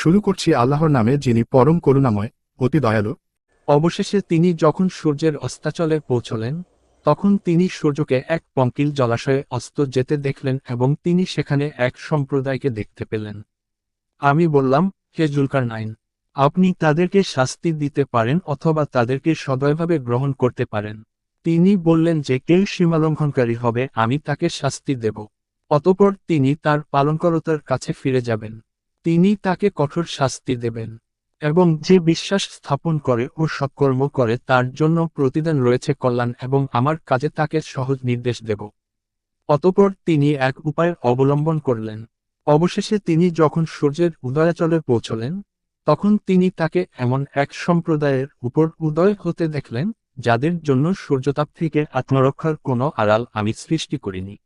শুরু করছি আল্লাহর নামে যিনি পরম করুণাময়, অতি দয়ালু। অবশেষে তিনি যখন সূর্যের অস্তাচলে পৌঁছলেন, তখন তিনি সূর্যকে এক পঙ্কিল জলাশয়ে অস্ত যেতে দেখলেন এবং তিনি সেখানে এক সম্প্রদায়কে দেখতে পেলেন। আমি বললাম, হে জুলকার নাইন আপনি তাদেরকে শাস্তি দিতে পারেন অথবা তাদেরকে সদয়ভাবে গ্রহণ করতে পারেন। তিনি বললেন যে কেউ সীমালঙ্ঘনকারী হবে, আমি তাকে শাস্তি দেব। অতপর তিনি তার পালনকরতার কাছে ফিরে যাবেন। তিনি তাকে কঠোর শাস্তি দেবেন এবং যে বিশ্বাস স্থাপন করে ও সৎকর্ম করে তার জন্য প্রতিদান রয়েছে কল্যাণ এবং আমার কাজে তাকে সহজ নির্দেশ দেব। অতপর তিনি এক উপায় অবলম্বন করলেন। অবশেষে তিনি যখন সূর্যের উদয়াচলে পৌঁছলেন, তখন তিনি তাকে এমন এক সম্প্রদায়ের উপর উদয় হতে দেখলেন, যাদের জন্য সূর্যতাপ থেকে আত্মরক্ষার কোনো আড়াল আমি সৃষ্টি করিনি।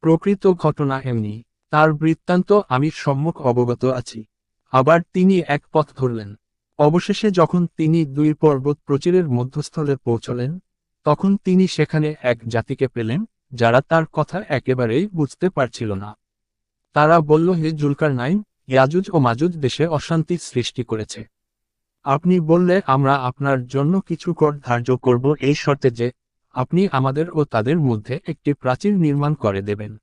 প্রকৃত ঘটনা এমনি। তার বৃত্তান্ত আমি সম্মুখ অবগত আছি। আবার তিনি এক পথ ধরলেন। অবশেষে যখন তিনি দুই পর্বত প্রচীরের মধ্যস্থলে পৌঁছলেন, তখন তিনি সেখানে এক জাতিকে পেলেন, যারা তার কথা একেবারেই বুঝতে পারছিল না। তারা বলল, হে জুলকার নাইন ইয়াজুজ ও মাজুজ দেশে অশান্তি সৃষ্টি করেছে। আপনি বললে আমরা আপনার জন্য কিছু কর ধার্য করব এই শর্তে যে, আপনি আমাদের ও তাদের মধ্যে একটি প্রাচীর নির্মাণ করে দেবেন।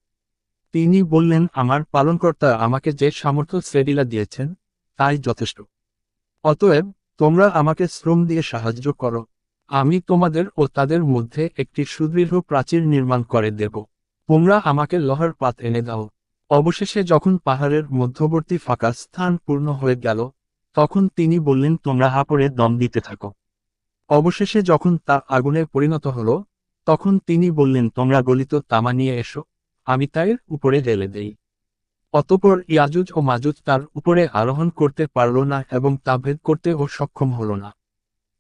তিনি বললেন, আমার পালনকর্তা আমাকে যে সামর্থ্য শ্রেডিলা দিয়েছেন, তাই যথেষ্ট। অতএব, তোমরা আমাকে শ্রম দিয়ে সাহায্য করো। আমি তোমাদের ও তাদের মধ্যে একটি সুদৃঢ় প্রাচীর নির্মাণ করে দেব। তোমরা আমাকে লোহার পাত এনে দাও। অবশেষে যখন পাহাড়ের মধ্যবর্তী ফাঁকা স্থান পূর্ণ হয়ে গেল, তখন তিনি বললেন, তোমরা হাপড়ে দম দিতে থাকো। অবশেষে যখন তা আগুনে পরিণত হলো, তখন তিনি বললেন, তোমরা গলিত তামা নিয়ে এসো। আমি তার উপরে ঢেলে দেই। অতপর ইয়াজুজ ও মাজুজ তার উপরে আরোহণ করতে পারল না এবং তা ভেদ করতে ও সক্ষম হল না।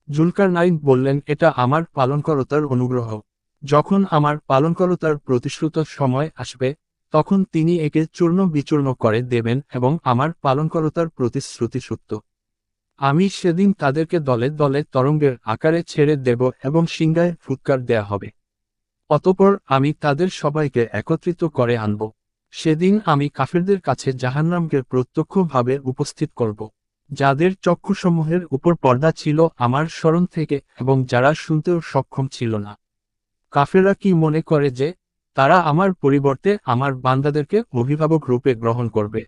জুলকার নাইন বললেন, এটা আমার পালনকরতার অনুগ্রহ। যখন আমার পালনকরতার প্রতিশ্রুত সময় আসবে, তখন তিনি একে চূর্ণ বিচূর্ণ করে দেবেন এবং আমার পালনকরতার প্রতিশ্রুতি সত্য। আমি সেদিন তাদেরকে দলে দলে তরঙ্গের আকারে ছেড়ে দেব এবং সিংগায় ফুৎকার দেয়া হবে। অতপর আমি তাদের সবাইকে একত্রিত করে আনব। সেদিন আমি কাফেরদের কাছে জাহান্নামকে প্রত্যক্ষভাবে উপস্থিত করব। যাদের চক্ষুসমূহের উপর পর্দা ছিল আমার স্মরণ থেকে এবং যারা শুনতেও সক্ষম ছিল না। কাফেররা কি মনে করে যে, তারা আমার পরিবর্তে আমার বান্দাদেরকে অভিভাবক রূপে গ্রহণ করবে?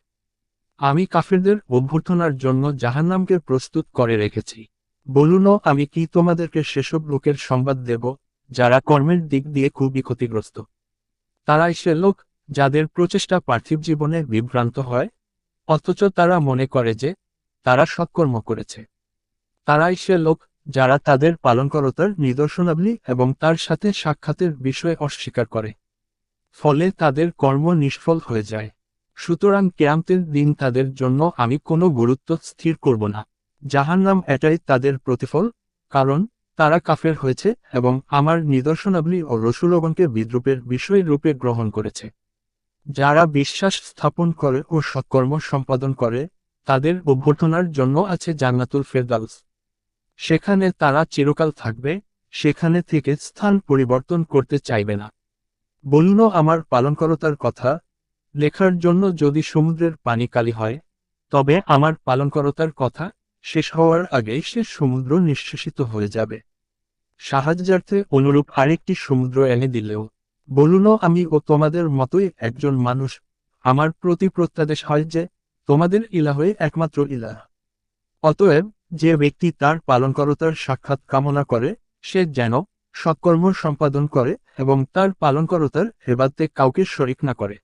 আমি কাফেরদের অভ্যর্থনার জন্য জাহান্নামকে প্রস্তুত করে রেখেছি। বলুন আমি কি তোমাদেরকে সেসব লোকের সংবাদ দেব? যারা কর্মের দিক দিয়ে খুবই ক্ষতিগ্রস্ত। তারাই সে লোক যাদের প্রচেষ্টা পার্থিব জীবনে বিভ্রান্ত হয়, অথচ তারা মনে করে যে তারা সৎকর্ম করেছে। তারাই সে লোক যারা তাদের পালনকরতার নিদর্শনাবলী এবং তার সাথে সাক্ষাতের বিষয়ে অস্বীকার করে। ফলে তাদের কর্ম নিষ্ফল হয়ে যায়। সুতরাং কেয়ামতের দিন তাদের জন্য আমি কোনো গুরুত্ব স্থির করব না। জাহান্নাম এটাই তাদের প্রতিফল, কারণ তারা কাফের হয়েছে এবং আমার নিদর্শনাবলী ও রসুলগণকে বিদ্রুপের বিষয় রূপে গ্রহণ করেছে। যারা বিশ্বাস স্থাপন করে ও সৎকর্ম সম্পাদন করে, তাদের অভ্যর্থনার জন্য আছে জান্নাতুল ফেরদাউস। সেখানে তারা চিরকাল থাকবে, সেখানে থেকে স্থান পরিবর্তন করতে চাইবে না। বলুন আমার পালনকরতার কথা, লেখার জন্য যদি সমুদ্রের পানি কালি হয়, তবে আমার পালনকরতার কথা শেষ হওয়ার আগেই সে সমুদ্র নিঃশেষিত হয়ে যাবে। সাহায্যার্থে অনুরূপ আরেকটি সমুদ্র এনে দিলেও, বলুন আমি ও তোমাদের মতোই একজন মানুষ, আমার প্রতি প্রত্যাদেশ হয় যে, তোমাদের ইলাহই একমাত্র ইলাহ। অতএব, যে ব্যক্তি তার পালনকরতার সাক্ষাৎ কামনা করে, সে যেন সৎকর্ম সম্পাদন করে এবং তার পালনকরতার হেবাদতে কাউকে শরিক না করে।